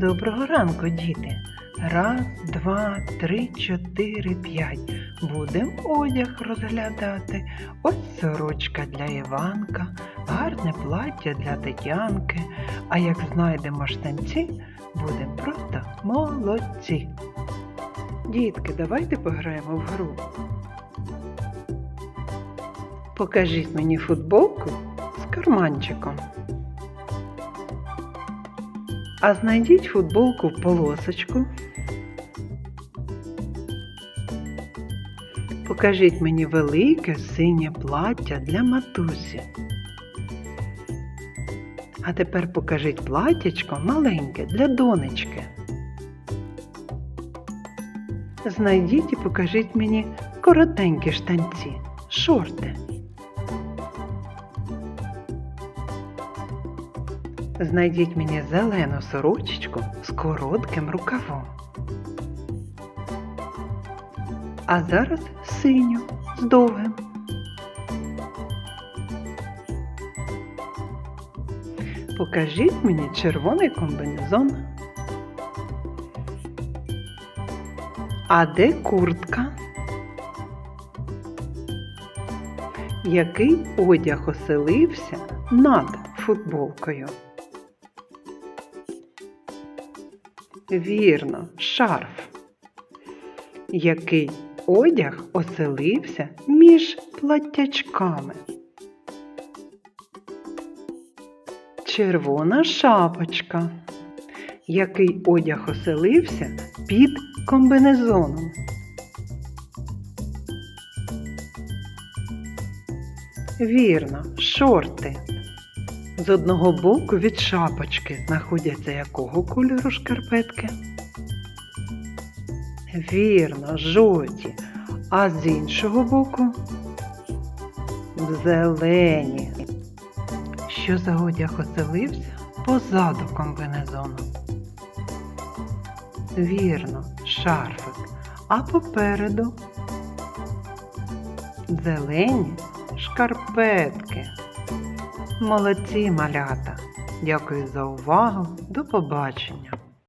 Доброго ранку, діти. Раз, два, три, чотири, п'ять. Будем одяг розглядати. Ось сорочка для Іванка, гарне плаття для Тетянки. А як знайдемо штанці, будемо просто молодці. Дітки, давайте пограємо в гру. Покажіть мені футболку з карманчиком. А знайдіть футболку в полосочку. Покажіть мені велике синє плаття для матусі. А тепер покажіть платтячко маленьке для донечки. Знайдіть і покажіть мені коротенькі штанці, шорти. Знайдіть мені зелену сорочечку з коротким рукавом. А зараз синю з довгим. Покажіть мені червоний комбінезон. А де куртка? Який одяг оселився над футболкою? Вірно, шарф. Який одяг оселився між платтячками? Червона шапочка. Який одяг оселився під комбинезоном? Вірно, шорти. З одного боку від шапочки знаходяться якого кольору шкарпетки? Вірно, жовті. А з іншого боку зелені. Що за одяг оселився позаду комбинезону? Вірно, шарфик. А попереду зелені шкарпетки. Молодці малята! Дякую за увагу. До побачення!